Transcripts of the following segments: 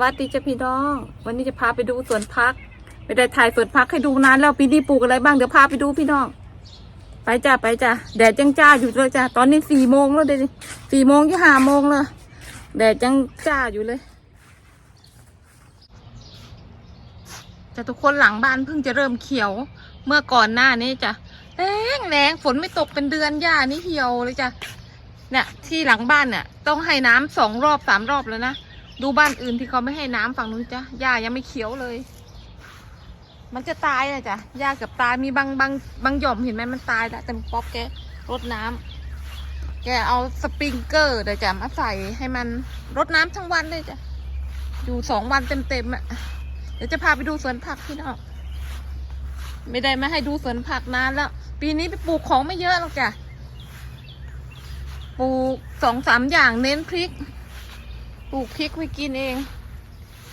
วัสดีจ้าพี่น้อง วันนี้จะพาไปดูสวนพัก ไม่ได้ถ่ายสวนพักให้ดูนานแล้วปีนี้ปลูกอะไรบ้างเดี๋ยวพาไปดูพี่น้อง ไปจ้าไปจ้าแดดจังจ้าอยู่เลยจ้าตอนนี้สี่โมงแล้วเดี๋ยวสี่โมงยี่ห้าโมงเลยแดดจังจ้าอยู่เลยแต่ทุกคนหลังบ้านเพิ่งจะเริ่มเขียว เมื่อก่อนหน้านี้จ้ะแรงแรงฝนไม่ตกเป็นเดือนหญ้านี่เหี่ยวเลยจ้ะเนี่ยที่หลังบ้านเนี่ยต้องให้น้ำสองรอบสามรอบแล้วนะ ดูบ้านอื่นที่เขาไม่ให้น้ำฝั่งนู้นจ้ะหญ้ายังไม่เขียวเลย มันจะตายนะจ้ะหญ้าเกับตายมีบางบางบางหย่อมเห็นไหมมันตายแล้วแต่ป๊อปแกรดน้ำแกเอาสปริงเกอร์เดี๋ยวจะมาใส่ให้มันรดน้ำทั้งวันเลยจ้ะอยู่สองวันเต็มๆอะเดี๋ยวจะพาไปดูสวนผักพี่น้องไม่ได้มาให้ดูสวนผักนานแล้ว ปีนี้ไปปลูกของไม่เยอะหรอกจ้ะปลูกสองสามอย่างเน้นพริก ปลูกพริกไว้กินเอง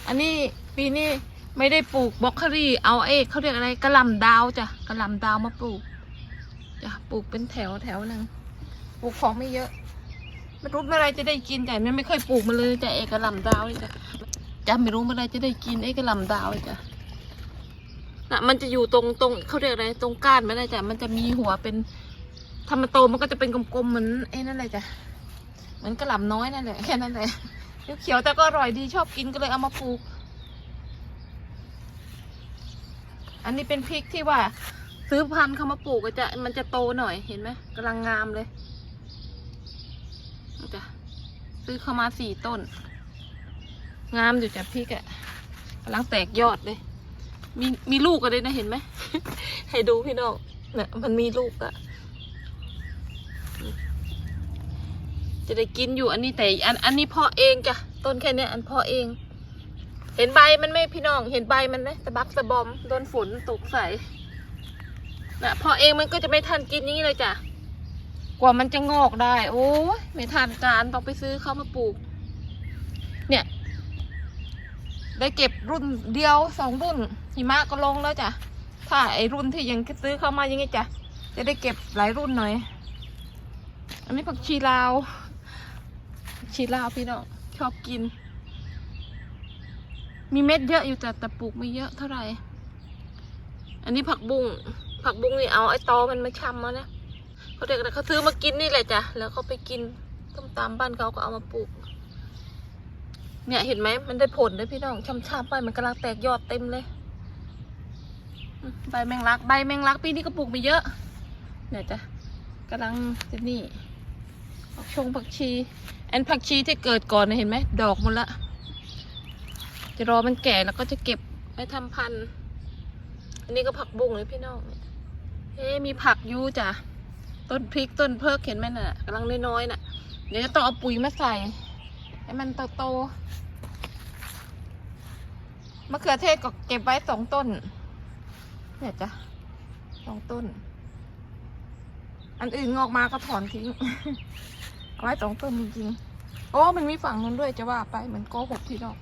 อันนี้ปีนี้ไม่ได้ปลูกบล็อกโคลี่เอาเอกเขาเรียกอะไรกระหลำดาวจ้ะกระหลำดาวมาปลูกจ้ะปลูกเป็นแถวแถวหนึ่งปลูกของไม่เยอะไม่รู้เมื่อไรจะได้กินแต่ไม่เคยปลูกมาเลยจ้ะเอกกระหลำดาวจ้ะจ้ะไม่รู้เมื่อไรจะได้กินเอกกระหลำดาวจ้ะน่ะมันจะอยู่ตรงตรงเขาเรียกอะไรตรงก้านมันนะจ้ะมันจะมีหัวเป็นทำมันโตมันก็จะเป็นกลมๆเหมือนไอ้นั่นเลยจ้ะเหมือนกระหล่ำน้อยนั่นแหละแค่นั้นแหละ เขียวๆแต่ก็อร่อยดีชอบกินก็เลยเอามาปลูก อันนี้เป็นพริกที่ว่า ซื้อพันธุ์เขามาปลูกก็จะมันจะโตหน่อยเห็นไหมกำลังงามเลยจ้ะซื้อเข้ามาสี่ต้น งามอยู่จ้ะพริกอะกำลังแตกยอดเลย มีมีลูกกันเลยนะเห็นไหม ให้ดูพี่น้องเนี่ยมันมีลูกอะ จะได้กินอยู่อันนี้แต่อันอันนี้พาะเองจ้ะต้นแค่นี้อันพาะเอง เห็นใบมันไหม่พี่น้อง เห็นใบมันไหมสะบักสะบอมโดนฝนตกใส่นะพาะเองมันก็จะไม่ทันกินอย่างนี้เลยจ้ะกว่ามันจะงอกได้ โอ้ยไม่ทันการต้องไปซื้อเข้ามาปลูก เนี่ย ได้เก็บรุ่นเดียวสองรุ่นหิมะก็ลงแล้วจ้ะถ้าไอรุ่นที่ยังซื้อเข้ามาย่างงี้จ้ะจะได้เก็บหลายรุ่นหน่อย อันนี้ผักชีลาว ชีลาพี่น้องชอบกิน มีเม็ดเยอะอยู่แต่แต่ปลูกไม่เยอะเท่าไหร่ อันนี้ผักบุ้งผักบุ้งนี่เอาไอ้ตอมันมาชำมานะเขาเด็กเขาซื้อมากินนี่แหละจ้ะแล้วเขาไปกินต้มตามบ้านเขาก็เอามาปลูก เนี่ยเห็นไหมมันได้ผลเลยพี่น้องช้ำๆไปมันกำลังแตกยอดเต็มเลยใบแมงลักใบแมงลักปีนี้ก็ปลูกไม่เยอะเนี่ยจ้ะกำลังจะนี่ ผักชงผักชี แอนผักชีที่เกิดก่อนนะเห็นไหมดอกหมดละ จะรอมันแก่แล้วก็จะเก็บไว้ทำพันธุ์ อันนี้ก็ผักบุ้งเลยพี่น้องเอ๊มีผักยูจ้ะ ต้นพริกต้นเพิกเห็นไหมน่ะกำลังน้อยๆน่ะ เดี๋ยวจะต้องเอาปุ๋ยมาใส่ ให้มันโตๆมะเขือเทศก็เก็บไว้สองต้น เนี่ยจ้ะสองต้น อันอื่นงอกมาก็ถอนทิ้ง เอาไว้สองต้นจริงๆโอ้มันมีฝั่งนู้นด้วยจะว่าไปเหมือนโกหกพี่น้อง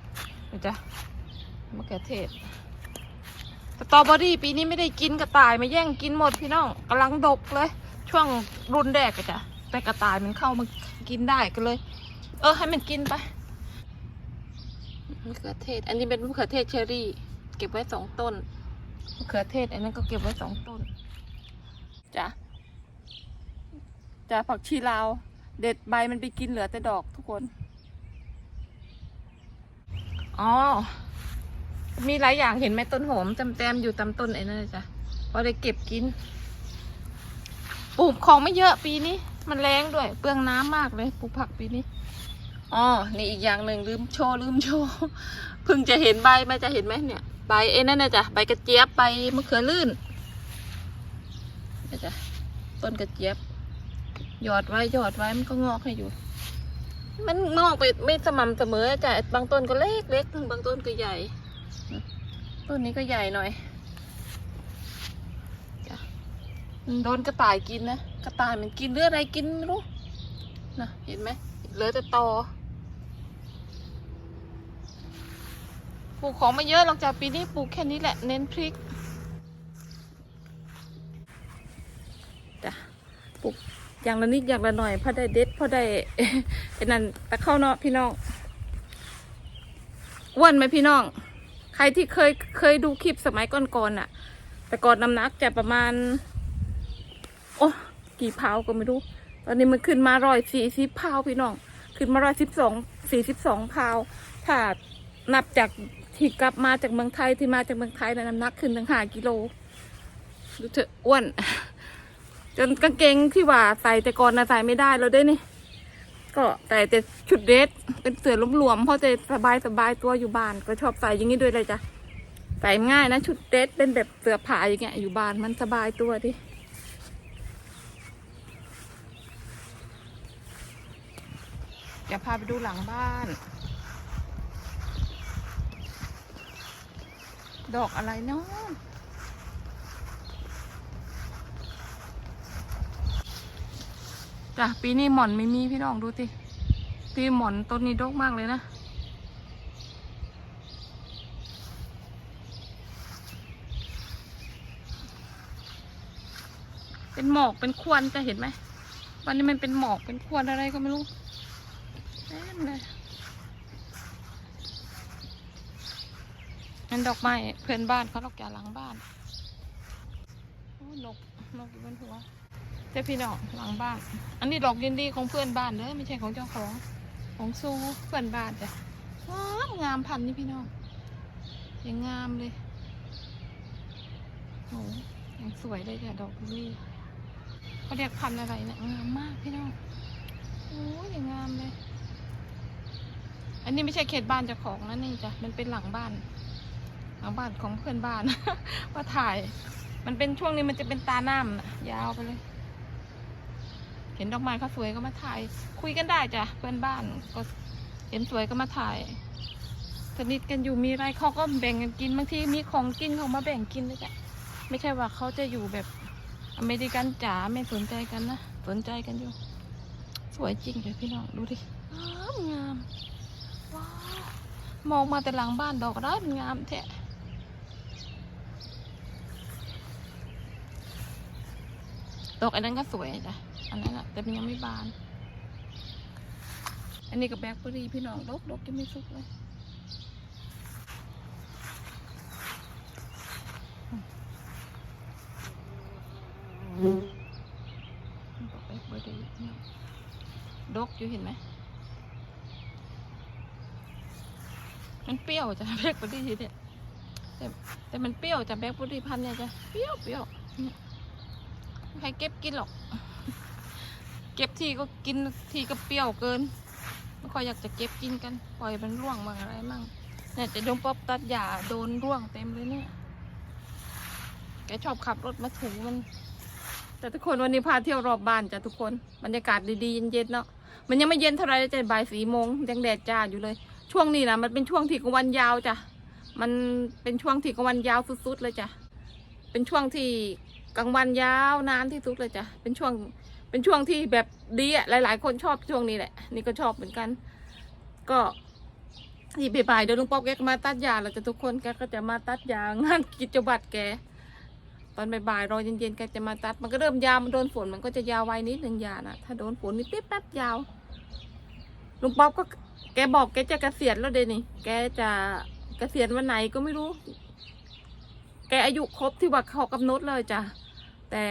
เดี๋ยวจ้ะมะเขือเทศสตรอเบอรี่ปีนี้ไม่ได้กินกระต่ายมาแย่งกินหมดพี่น้องกำลังดกเลย ช่วงรุ่นแรกอะจ้ะแต่กระต่ายมันเข้ามากินได้ก็เลย เออให้มันกินไปมะเขือเทศ อันนี้เป็นมะเขือเทศเชอรี่ เก็บไว้สองต้นมะเขือเทศ อันนั้นก็เก็บไว้สองต้นจ้ะจ้ะผักชีลาว เด็ดใบมันไปกินเหลือแต่ดอกทุกคน อ๋อ มีหลายอย่างเห็นไหมต้นหอมจำแจมอยู่ตามต้นไอ้นั่นเลยจ้ะพอได้เก็บกิน ปลูกของไม่เยอะปีนี้ มันแรงด้วย เปลืองน้ำมากเลยปลูกผักปีนี้ อ๋อ นี่อีกอย่างหนึ่งลืมโชว์ลืมโชว์ เพิ่งจะเห็นใบมาจะเห็นไหมเนี่ย ใบเอ้นั่นนะจ๊ะใบกระเจี๊ยบใบมะเขือลื่นนี่จ้ะต้นกระเจี๊ยบ หยอดไว้หยอดไว้มันก็งอกให้อยู่ มันงอกไปไม่สม่ำเสมอจ้ะบางต้นก็เล็กเล็กบางต้นก็ใหญ่ ต้นนี้ก็ใหญ่หน่อยจ้ะโดนกระต่ายกินนะกระต่ายมันกินเลืออะไรกินไม่รู้นะเห็นไหมเหลือแต่ตอปลูกของไม่เยอะหรอกจ้ะปีนี้ปลูกแค่นี้แหละเน้นพริกจ้ะปลูก อย่างละนิดอย่างละหน่อยพอได้เด็ดพอได้ไอ้นั่นตะเข้าเนาะพี่น้องอ้วนไหมพี่น้อง ใครที่เคยเคยดูคลิปสมัยก่อนๆน่ะ แต่ก่อนน้ำหนักจะประมาณ โอ้กี่พาวก็ไม่รู้ ตอนนี้มันขึ้นมาร้อยสี่สิบพาวพี่น้อง ขึ้นมาร้อยสิบสองสี่สิบสองพาวถ้านับจากที่กลับมาจากเมืองไทยที่มาจากเมืองไทยนะน้ำหนักขึ้นถึงห้ากิโลดูเถอะอ้วน จนกางเกงที่ว่าใส่แต่ก่อนนะใส่ไม่ได้แล้วด้นี่ ก็แต่แต่ชุดเดรสเป็นเสื้อหลวมๆเพราะจะสบายสบายตัวอยู่บ้าน ก็ชอบใส่อย่างนี้ด้วยเลยจ้ะใส่ง่ายนะชุดเดรสเป็นแบบเสื้อผ้าอย่างเงี้ยอยู่บ้านมันสบายตัวดิจะพาไปดูหลังบ้าน ดอกอะไรเนาะ จ้ะปีนี้หม่อนไม่มีพี่น้องดูสิปีหม่อนต้นนี้ดกมากเลยนะ เป็นหมอกเป็นควันจะเห็นไหมวันนี้มันเป็นหมอกเป็นควันอะไรก็ไม่รู้เต็มเลยนั่นดอกไม้เพื่อนบ้านเขาดอกยาหลังบ้านโอ้นกนกอยู่บนหัว จ้าพี่น้องหลังบ้าน อันนี้ดอกยินดีของเพื่อนบ้านเด้อไม่ใช่ของเจ้าของของซูเพื่อนบ้านจ้ะงามงามพันนี่พี่น้องยังงามเลยโหยังสวยเลยจ้ะดอกลี่เขาเรียกพันอะไรเนี่ยงามมากพี่น้องโอ้ยยังงามเลย อันนี้ไม่ใช่เขตบ้านเจ้าของนะนี่จ้ะมันเป็นหลังบ้าน หลังบ้านของเพื่อนบ้านว่าถ่าย มันเป็นช่วงนี้มันจะเป็นตาหน้าน่ะยาวไปเลย เห็นดอกไม้เขาสวยก็มาถ่าย คุยกันได้จ้ะเพื่อนบ้านก็เห็นสวยก็มาถ่ายสนิทกันอยู่มีอะไรเขาก็แบ่งกันกินบางทีมีของกินเขามาแบ่งกินเลยจ้ะไม่ใช่ว่าเขาจะอยู่แบบอเมริกันจ๋าไม่สนใจกันนะสนใจกันอยู่ สวยจริงเลยพี่น้องดูดิงามงามว้าวมองมาแต่หลังบ้านดอกได้มันงามแท้ดอกอันนั้นก็สวยจ้ะ อันนั้นอะแต่มันยังไม่บาน อันนี้กับแบล็คเบอร์รี่พี่น้องดกดกยังไม่สุกเลยดอกแบล็คเบอร์รี่ดกอยู่เห็นไหมมันเปรี้ยวจ้ะแบล็คเบอร์รี่เนี่ยแต่แต่มันเปรี้ยวจ้ะแบล็คเบอร์รี่พันเนี่ยจ้ะเปรี้ยวเปรี้ยวไม่ใครเก็บกินหรอก เก็บทีก็กินทีก็เปรี้ยวเกิน ไม่ค่อยอยากจะเก็บกินกัน ปล่อยมันร่วงมั่งอะไรมั่งเนี่ยจะโดนป๊อบตัดหญ้าโดนร่วงเต็มเลยเนี่ย แกชอบขับรถมาถูมัน แต่ทุกคนวันนี้พาเที่ยวรอบบ้านจ้ะทุกคน บรรยากาศดีๆเย็นๆเนาะ มันยังไม่เย็นเท่าไหรจะบ่ายสี่โมงยังแดดจ้าอยู่เลย ช่วงนี้นะมันเป็นช่วงที่กลางวันยาวจ้ะ มันเป็นช่วงที่กลางวันยาวสุดๆเลยจ้ะ เป็นช่วงที่กลางวันยาวนานที่สุดเลยจ้ะ เป็นช่วง เป็นช่วงที่แบบดีอะหลาย ๆ คนชอบช่วงนี้แหละ นี่ก็ชอบเหมือนกัน ก็ที่บ่ายๆเดี๋ยวลุงป๊อบแกก็มาตัดยาแล้วจะทุกคนแกก็จะมาตัดยางานกิจบัตรแก ตอนบ่ายๆรอเย็นๆแกจะมาตัด มันก็เริ่มยาวมันโดนฝนมันก็จะยาวไวนิดหนึ่งยานะถ้าโดนฝนนี่ปิ๊บแป๊บยาวลุงป๊อบก็แกบอกแกจะเกษียณแล้วเดยวนี่ แกจะเกษียณวันไหนก็ไม่รู้ แกอายุครบที่ว่าเขากำหนดเลยจ้ะ แต่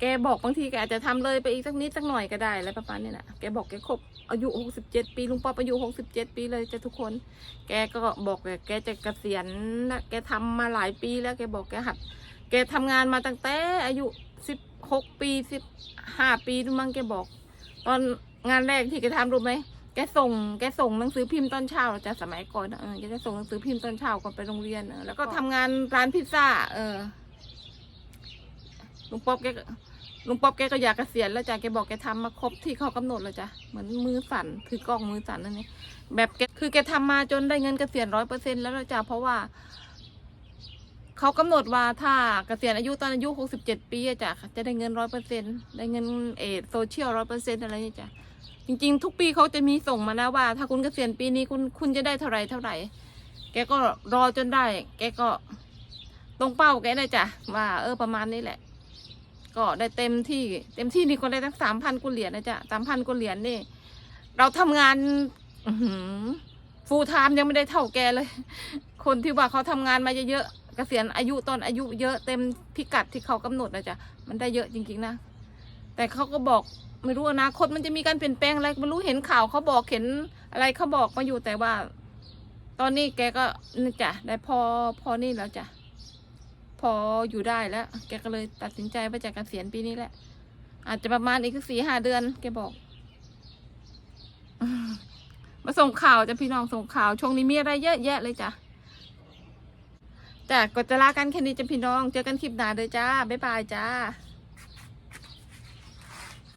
แกบอกบางทีแกอาจจะทำเลยไปอีกสักนิดสักหน่อยก็ได้อะไรประมาณนี้นะแกบอกแกครบอายุหกสิบเจ็ดปีลุงป๊อบอายุหกสิบเจ็ดปีเลยจะทุกคน แกก็บอกแกแกจะเกษียณนะแกทำมาหลายปีแล้วแกบอกแกหัด แกทำงานมาตั้งแต่อายุสิบหกปีสิบห้าปีดูมั้งแกบอก ตอนงานแรกที่แกทำรู้ไหมแกส่งแกส่งหนังสือพิมพ์ตอนเช้าจะสมัยก่อนเออแกจะส่งหนังสือพิมพ์ตอนเช้าก่อนไปโรงเรียนแล้วก็ทำงานร้านพิซซ่าเออ ลุงป๊อบแกลุงป๊อบแกก็อยากเกษียณแล้วจ้ะแกบอกแกทำมาครบที่เขากำหนดแล้วจ้ะเหมือนมือสั่นถือกล้องมือสั่นนั่นนี่แบบแกคือแกทำมาจนได้เงินเกษียณร้อยเปอร์เซ็นต์แล้วละจ้ะเพราะว่าเขากำหนดว่าถ้าเกษียณอายุตอนอายุ67ปีอะจ้ะจะได้เงินร้อยเปอร์เซ็นได้เงินเอโซเชียลร้อยเปอร์เซ็นอะไรนี่จ้ะจริงๆ ทุกปีเขาจะมีส่งมานะว่า ถ้าคุณเกษียณปีนี้คุณคุณจะได้เท่าไหร่เท่าไหร่ แกก็รอจนได้ แกก็ตรงเป้าแกเลยจ้ะว่า เออประมาณนี้แหละ ก็ได้เต็มที่เต็มที่นี่ก็ได้ตั้งสามพันกุเหรียญนะจ๊ะสามพันกุเหรียญนี่ เราทำงานอืฟูลไทม์ยังไม่ได้เท่าแกเลย คนที่ว่าเขาทำงานมาเยอะๆเกษียณอายุตอนอายุเยอะเต็มพิกัดที่เขากำหนดนะจ๊ะมันได้เยอะจริงๆนะแต่เขาก็บอกไม่รู้อนาคตมันจะมีการเปลี่ยนแปลงอะไรไม่รู้เห็นข่าวเขาบอกเห็นอะไรเขาบอกมาอยู่แต่ว่า ตอนนี้แกก็นี่จ้ะได้พอพอนี่แล้วจ้ะ ออยู่ได้แล้ว แกก็เลยตัดสินใจว่าจะเกษียณปีนี้แหละ อาจจะประมาณอีกสี่ห้าเดือน แกบอก มาส่งข่าวจะพี่น้องส่งข่าว ช่วงนี้มีอะไรเยอะแยะเลยจ้ะแต่ก็จะลากันแค่นี้จะพี่น้อง เจอกันคลิปหน้าเลยจ้า บ๊ายบายจ้า